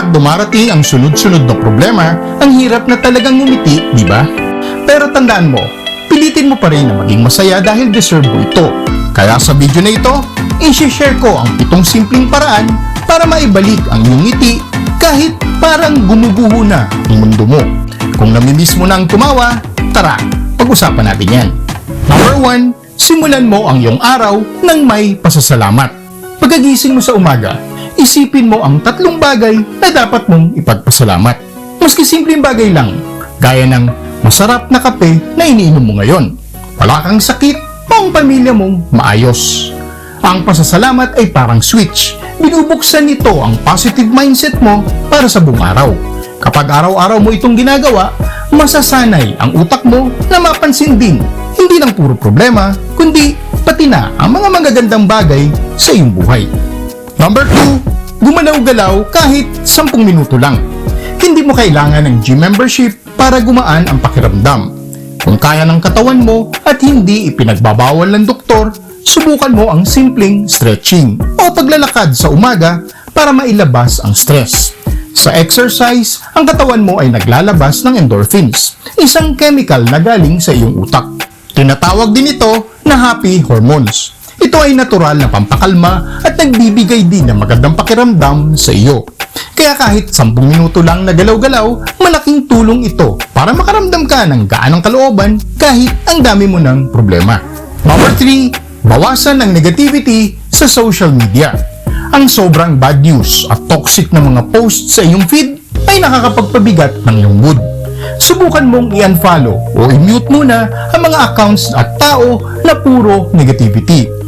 Kapag dumarating ang sunod-sunod na problema, ang hirap na talagang ngumiti, di ba? Pero tandaan mo, pilitin mo pa rin na maging masaya dahil deserve mo ito. Kaya sa video na ito, i-share ko ang pitong simpleng paraan para maibalik ang iyong ngiti kahit parang gumuguho na ang mundo mo. Kung namimiss mo na ang tumawa, tara, pag-usapan natin yan. Number 1, simulan mo ang iyong araw ng may pasasalamat. Pagkagising mo sa umaga, isipin mo ang tatlong bagay na dapat mong ipagpasalamat. Maski simpleng bagay lang, gaya ng masarap na kape na iniinom mo ngayon. Wala kang sakit o ang pamilya mong maayos. Ang pasasalamat ay parang switch. Binubuksan nito ang positive mindset mo para sa buong araw. Kapag araw-araw mo itong ginagawa, masasanay ang utak mo na mapansin din hindi lang puro problema, kundi pati na ang mga magagandang bagay sa iyong buhay. Number 2, gumalaw-galaw kahit 10 minuto lang. Hindi mo kailangan ng gym membership para gumaan ang pakiramdam. Kung kaya ng katawan mo at hindi ipinagbabawal ng doktor, subukan mo ang simpleng stretching o paglalakad sa umaga para mailabas ang stress. Sa exercise, ang katawan mo ay naglalabas ng endorphins, isang chemical na galing sa iyong utak. Tinatawag din ito na happy hormones. Ito ay natural na pampakalma at nagbibigay din ng magandang pakiramdam sa iyo. Kaya kahit 10 minuto lang na galaw-galaw, malaking tulong ito para makaramdam ka ng gaanong kalooban kahit ang dami mo ng problema. Number 3, bawasan ang negativity sa social media. Ang sobrang bad news at toxic na mga posts sa iyong feed ay nakakapagpabigat ng iyong mood. Subukan mong i-unfollow o i-mute muna ang mga accounts at tao na puro negativity.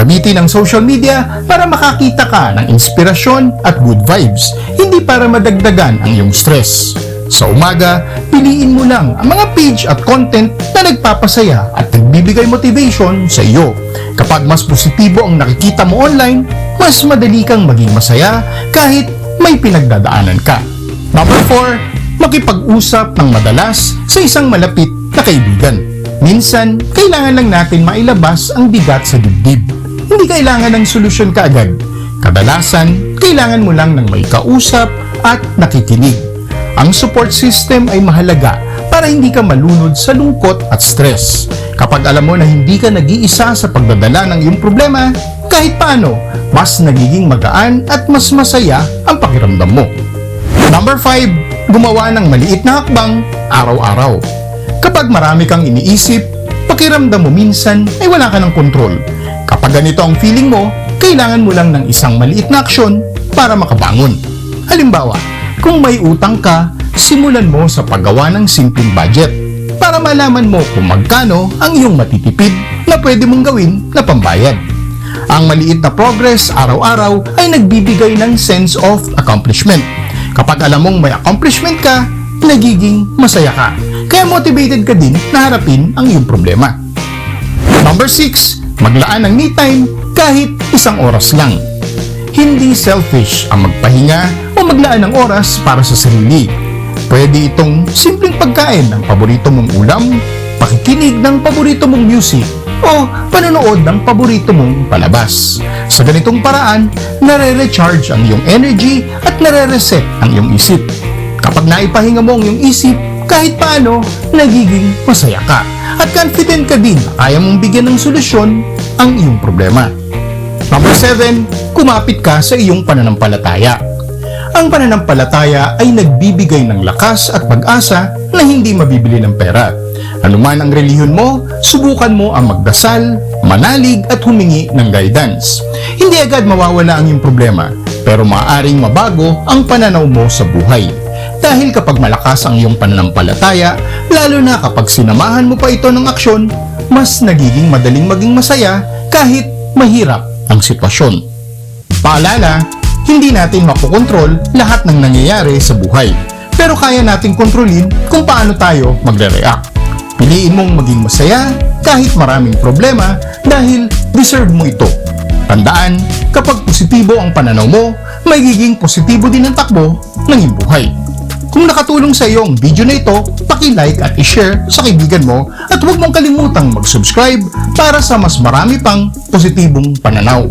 Gamitin ang social media para makakita ka ng inspirasyon at good vibes, hindi para madagdagan ang iyong stress. Sa umaga, piliin mo lang ang mga page at content na nagpapasaya at nagbibigay motivation sa iyo. Kapag mas positibo ang nakikita mo online, mas madali kang maging masaya kahit may pinagdadaanan ka. Number 4, makipag-usap ng madalas sa isang malapit na kaibigan. Minsan, kailangan lang natin mailabas ang bigat sa dibdib. Hindi kailangan ng solusyon kaagad. Kadalasan, kailangan mo lang ng may kausap at nakikinig. Ang support system ay mahalaga para hindi ka malunod sa lungkot at stress. Kapag alam mo na hindi ka nag-iisa sa pagdadala ng iyong problema, kahit paano, mas nagiging magaan at mas masaya ang pakiramdam mo. Number 5, gumawa ng maliit na hakbang araw-araw. Kapag marami kang iniisip, pakiramdam mo minsan ay wala ka ng kontrol. Kapag ganito ang feeling mo, kailangan mo lang ng isang maliit na aksyon para makabangon. Halimbawa, kung may utang ka, simulan mo sa paggawa ng simpleng budget para malaman mo kung magkano ang iyong matitipid na pwede mong gawin na pambayad. Ang maliit na progress araw-araw ay nagbibigay ng sense of accomplishment. Kapag alam mong may accomplishment ka, nagiging masaya ka. Kaya motivated ka din na harapin ang iyong problema. Number 6, maglaan ng me time kahit isang oras lang. Hindi selfish ang magpahinga o maglaan ng oras para sa sarili. Pwede itong simpleng pagkain ng paborito mong ulam, pakikinig ng paborito mong music, o panonood ng paborito mong palabas. Sa ganitong paraan, nare-recharge ang iyong energy at nare-reset ang iyong isip. Kapag naipahinga mo ang iyong isip, kahit paano, nagiging masaya ka. At confident ka din na kaya mong bigyan ng solusyon ang iyong problema. Number 7, kumapit ka sa iyong pananampalataya. Ang pananampalataya ay nagbibigay ng lakas at pag-asa na hindi mabibili ng pera. Anuman ang relihiyon mo, subukan mo ang magdasal, manalig at humingi ng guidance. Hindi agad mawawala ang iyong problema, pero maaaring mabago ang pananaw mo sa buhay. Dahil kapag malakas ang iyong pananampalataya, lalo na kapag sinamahan mo pa ito ng aksyon, mas nagiging madaling maging masaya kahit mahirap ang sitwasyon. Paalala, hindi natin makokontrol lahat ng nangyayari sa buhay. Pero kaya nating kontrolin kung paano tayo magre-react. Piliin mong maging masaya kahit maraming problema dahil deserve mo ito. Tandaan, kapag positibo ang pananaw mo, magiging positibo din ang takbo ng iyong buhay. Kung nakatulong sa iyo ang video na ito, paki-like at i-share sa kaibigan mo at huwag mong kalimutang mag-subscribe para sa mas marami pang positibong pananaw.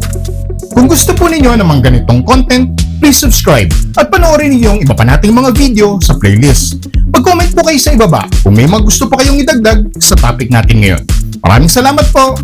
Kung gusto po ninyo ng mga ganitong content, please subscribe at panoorin niyo yung iba pa nating mga video sa playlist. Mag-comment po kayo sa ibaba kung may mga gusto pa kayong idagdag sa topic natin ngayon. Maraming salamat po!